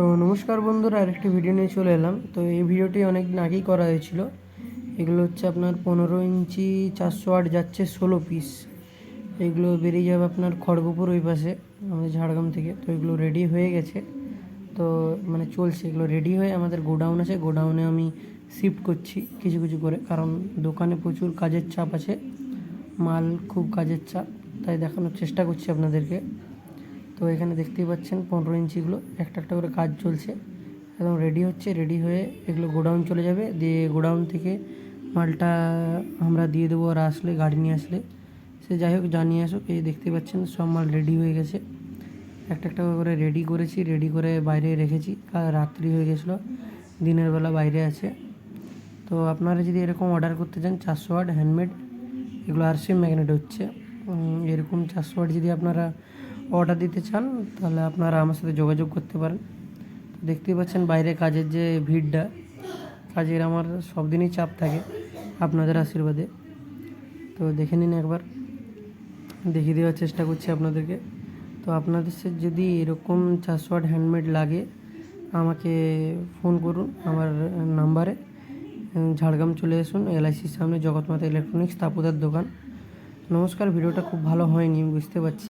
তো নমস্কার বন্ধুরা, আরেকটি ভিডিও নিয়ে চলে এলাম। তো এই ভিডিওটি অনেক আগেই করা হয়েছিল। এগুলো হচ্ছে আপনার পনেরো ইঞ্চি চারশো আট যাচ্ছে ষোলো পিস এগুলো বেরিয়ে যাবে আপনার খড়গপুর ওই পাশে, আমাদের ঝাড়গ্রাম থেকে। তো এগুলো রেডি হয়ে গেছে। তো মানে চলছে, এগুলো রেডি হয়ে আমাদের গোডাউন আছে। গোডাউনে আমি শিফট করছি কিছু কিছু করে। কারণ দোকানে প্রচুর কাজের চাপ আছে। মাল খুব কাজের চাপ। তাই দেখানোর চেষ্টা করছি আপনাদেরকে। তো এখানে দেখতেই পাচ্ছেন পনেরো ইঞ্চিগুলো, একটা একটা করে কাজ চলছে। একদম রেডি হচ্ছে রেডি হয়ে এগুলো গোডাউন চলে যাবে। দিয়ে গোডাউন থেকে মালটা আমরা দিয়ে দেবো আর আসলে, গাড়ি নিয়ে আসলে। সে যাই হোক জানিয়ে আসুক, এই দেখতে পাচ্ছেন সব মাল রেডি হয়ে গেছে। একটা একটা করে রেডি করেছি রেডি করে বাইরে রেখেছি। রাত্রি হয়ে গেছিল, দিনের বেলা বাইরে আছে। তো আপনারা যদি এরকম অর্ডার করতে চান, চারশো ওয়াট হ্যান্ডমেড এগুলো আরসিএম ম্যাগনেট হচ্ছে। এরকম চারশো ওয়াট যদি আপনারা অর্ডার দিতে চান, তাহলে আপনারা আমার সাথে যোগাযোগ করতে পারেন। দেখতেই পাচ্ছেন বাইরে কাজের যে ভিড়টা, কাজের আমার সব দিনই চাপ থাকে আপনাদের আশীর্বাদে। তো দেখে নিন একবার, দেখিয়ে দেওয়ার চেষ্টা করছি আপনাদেরকে। তো আপনাদের যদি এরকম চারশো আট হ্যান্ডমেড লাগে, আমাকে ফোন করুন আমার নাম্বারে ঝাড়গ্রাম চলে আসুন এলআইসির সামনে জগৎমাতা ইলেকট্রনিক্স তাপুদার দোকান। নমস্কার, ভিডিওটা খুব ভালো হয়নি, বুঝতে পারছি।